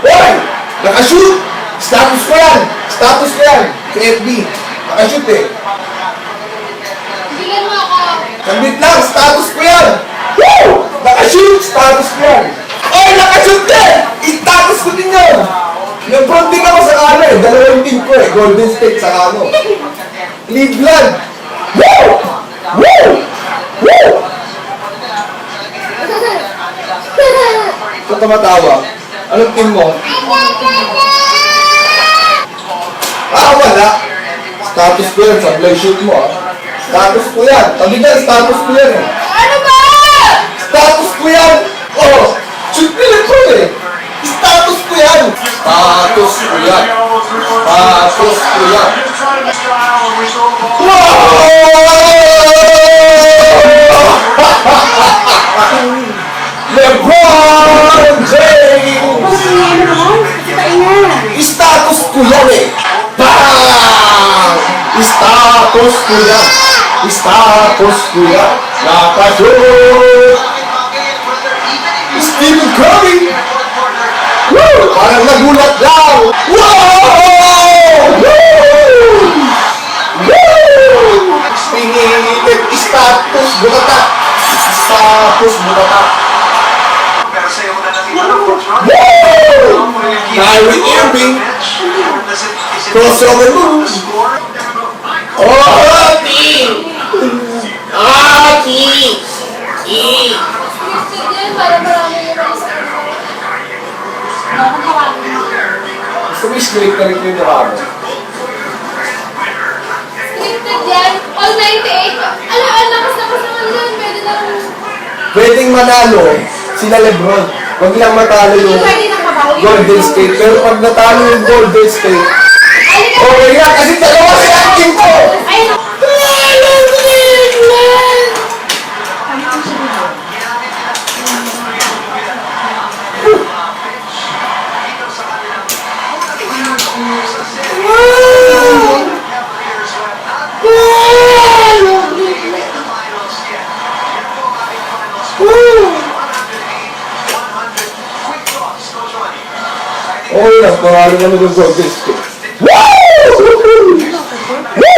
Hoy! Nakashoot! Status ko yan! Status ko yan! Sa FB. Nakashoot eh. Bigyan mo ako. Sandit lang! Status ko yan! Woo! Nakashoot! Status ko yan! Oy! Nakashoot din! I-status ko din yun! Nag-fronting ako sa ano eh. Dalawang team ko eh. Golden State sa ano. Cleveland! Woo! Woo! Woo! Ito tumatawa. Anong team mo? Ah, wala. Status ko yan. Sablay shoot mo ah. Status ko yan. Sabi niya, status ko yan eh. Ano ba? Status ko yan! Oh! Shoot nila ko eh! Status ko yan! Status ko yan! Status ko yan! LeBron James! Status ko yan eh! Bang! Status ko yan! Status ko yan! Nakashoot! Stephen Curry! Woo! Parang nagulat lang! Wow! Woo! Woo! Pingingitin status butata! Status butata! Woo! Kyrie Irving! Crossover move! Oh, ano. Bakit marami na? Gusto mo i-script ka rin yung nakamo? Scripted yan. All 98. Ano, ang lakas-lakas naman yun. Pwede lang. Pwedeng manalo sila Lebron. Huwag lang matalo yung. Golden State. Pero pag natalo yung Golden State, okay yan. Kasi dalawa si Akin ko! Oras, marami kami ng gold disc. Woo! Woo!